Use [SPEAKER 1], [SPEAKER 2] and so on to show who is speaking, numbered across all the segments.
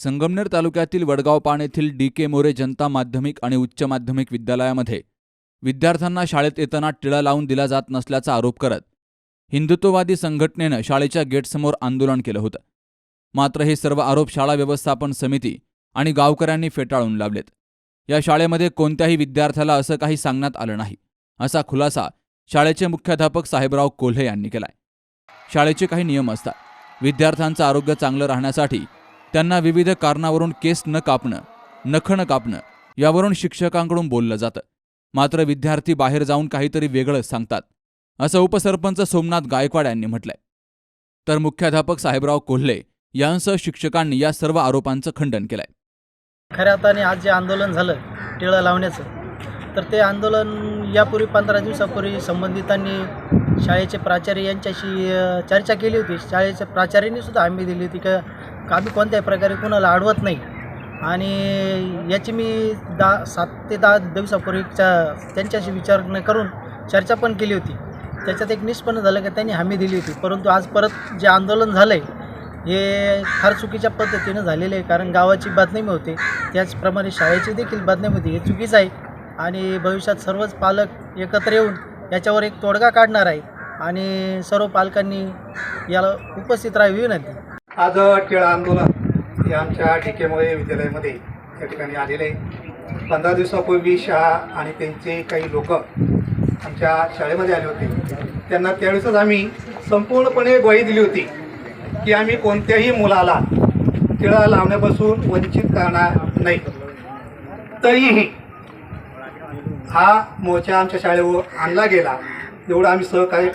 [SPEAKER 1] संगमनेर तालुक्यातील वडगाव पाण येथील डी के मोरे जनता माध्यमिक आणि उच्च माध्यमिक विद्यालयामध्ये विद्यार्थ्यांना शाळेत येताना टिळा लावून दिला जात नसल्याचा आरोप करत हिंदुत्ववादी संघटनेनं शाळेच्या गेटसमोर आंदोलन केलं होतं. मात्र हे सर्व आरोप शाळा व्यवस्थापन समिती आणि गावकऱ्यांनी फेटाळून लावलेत. या शाळेमध्ये कोणत्याही विद्यार्थ्याला असं काही सांगण्यात आलं नाही असा खुलासा शाळेचे मुख्याध्यापक साहेबराव कोल्हे यांनी केलाय. शाळेचे काही नियम असतात. विद्यार्थ्यांचं आरोग्य चांगलं राहण्यासाठी त्यांना विविध कारणावरून केस न कापणं नख न कापणं यावरून शिक्षकांकडून बोललं जातं. मात्र विद्यार्थी बाहेर जाऊन काहीतरी वेगळंच सांगतात असं उपसरपंच सोमनाथ गायकवाड यांनी म्हटलंय. तर मुख्याध्यापक साहेबराव कोल्हे यांसह शिक्षकांनी या सर्व आरोपांचं खंडन केलंय.
[SPEAKER 2] खऱ्या अर्थाने आज जे आंदोलन झालं टिळं लावण्याचं तर ते आंदोलन यापूर्वी पंधरा दिवसापूर्वी संबंधितांनी शाळेचे प्राचार्य यांच्याशी चर्चा केली होती. शाळेच्या प्राचार्यांनी सुद्धा हमी दिली होती. का आम्ही कोणत्याही प्रकारे कुणाला अडवत नाही. आणि याची मी दहा सात ते दहा दिवसापूर्वीच्या त्यांच्याशी विचार करून चर्चा पण केली होती. त्याच्यात एक निष्पन्न झालं की त्यांनी हमी दिली होती. परंतु आज परत जे आंदोलन झालं आहे हे फार चुकीच्या पद्धतीनं झालेलं आहे. कारण गावाची बदनामी होते. त्याचप्रमाणे शाळेची देखील बदनामी होती. हे चुकीचं आहे. आणि भविष्यात सर्वच पालक एकत्र येऊन याच्यावर एक तोडगा काढणार आहे. आणि सर्व पालकांनी याला उपस्थित राहावी विनंती.
[SPEAKER 3] आज टिळा आंदोलन हे आमच्या डी विद्यालयामध्ये या ठिकाणी आलेले आहे. पंधरा दिवसापूर्वी शाळा आणि त्यांचे काही लोक आमच्या शाळेमध्ये आले होते. त्यांना त्यावेळेसच आम्ही संपूर्णपणे ग्वाही दिली होती की आम्ही कोणत्याही मुलाला टिळा लावण्यापासून वंचित करणार नाही. तरीही हा मोर्चा आमच्या शाळेवर आणला गेला. एवढं आम्ही सहकार्य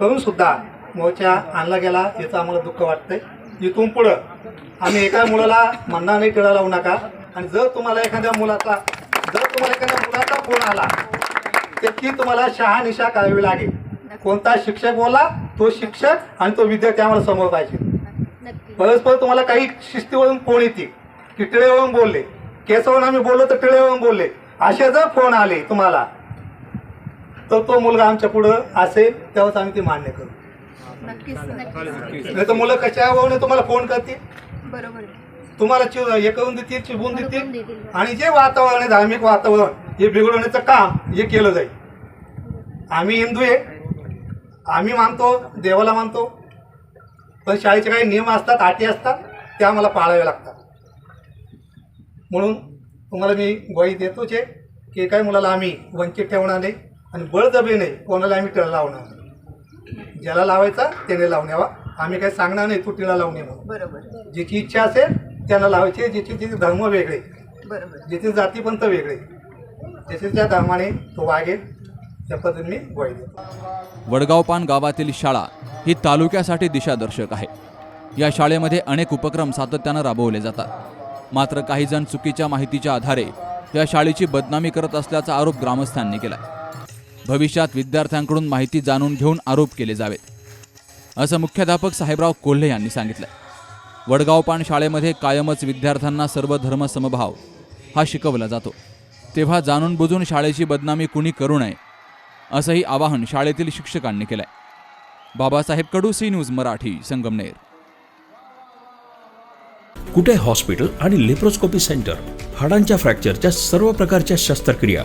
[SPEAKER 3] करूनसुद्धा मोर्चा आणला गेला याचं आम्हाला दुःख वाटतंय. इथून पुढं. आम्ही एका मुलाला म्हणणार नाही टिळा लावू नका. आणि जर तुम्हाला एखाद्या मुलाचा जर तुम्हाला एखाद्या मुलाचा फोन आला त्याची तुम्हाला शहानिशा करावी लागेल. कोणता शिक्षक बोला तो शिक्षक आणि तो विद्यार्थी आम्हाला समोर पाहिजे. परस्पर तुम्हाला काही शिस्तीवरून फोन येते की टिळेवरून बोलले. केसावरून आम्ही बोललो तर टिळेवरून बोलले. असे जर फोन आले तुम्हाला तर तो मुलगा आमच्या पुढं असेल तेव्हाच आम्ही ते मान्य करू.
[SPEAKER 4] नक्कीच नक्कीच.
[SPEAKER 3] नाही तर मुलं कशावरून तुम्हाला फोन करतील?
[SPEAKER 4] बरोबर
[SPEAKER 3] तुम्हाला चिव हे करून देतील चिबून
[SPEAKER 4] बरोबर
[SPEAKER 3] देतील?
[SPEAKER 4] देतील.
[SPEAKER 3] आणि जे वातावरण आहे धार्मिक वातावरण हे बिघडवण्याचं काम हे केलं जाईल. आम्ही हिंदू आहे. आम्ही मानतो देवाला मानतो. पण शाळेचे काही नियम असतात अटी असतात त्या आम्हाला पाळावे लागतात. म्हणून तुम्हाला मी ग्वाही देतोच आहे की काही मुलाला आम्ही वंचित ठेवणार नाही आणि बळजबरीने कोणाला आम्ही टिळा लावणार नाही. ज्याला लावायचा त्याने लावून यावा. आम्ही काही सांगणार नाही तू टिळा लावून ये म्हणून.
[SPEAKER 4] बरोबर.
[SPEAKER 3] ज्याची इच्छा असेल त्यांना लावायचे ज्याची ज्याचे धर्म वेगळे.
[SPEAKER 4] बरोबर.
[SPEAKER 3] ज्याचे जातीपंथ वेगळे. त्याचे त्या धर्माने तो वागेल त्या पद्धतीने देतो.
[SPEAKER 1] वडगावपान गावातील शाळा ही तालुक्यासाठी दिशादर्शक आहे. या शाळेमध्ये अनेक उपक्रम सातत्यानं राबवले जातात. मात्र काही जण चुकीच्या माहितीच्या आधारे या शाळेची बदनामी करत असल्याचा आरोप ग्रामस्थांनी केला भविष्यात विद्यार्थ्यांकडून माहिती जाणून घेऊन आरोप केले जावेत. असं मुख्याध्यापक साहेबराव कोल्हे यांनी सांगितलं. वडगावपान शाळेमध्ये कायमच विद्यार्थ्यांना सर्व धर्म समभाव हा शिकवला जातो. तेव्हा जाणून बुजून शाळेची बदनामी कुणी करू नये असंही आवाहन शाळेतील शिक्षकांनी केलंय. Babasaheb Kadu C news Marathi Sangamner.
[SPEAKER 5] Kute hospital आणि लेप्रोस्कोपी सेंटर हाडांच्या फ्रॅक्चरच्या सर्व प्रकारच्या शस्त्रक्रिया?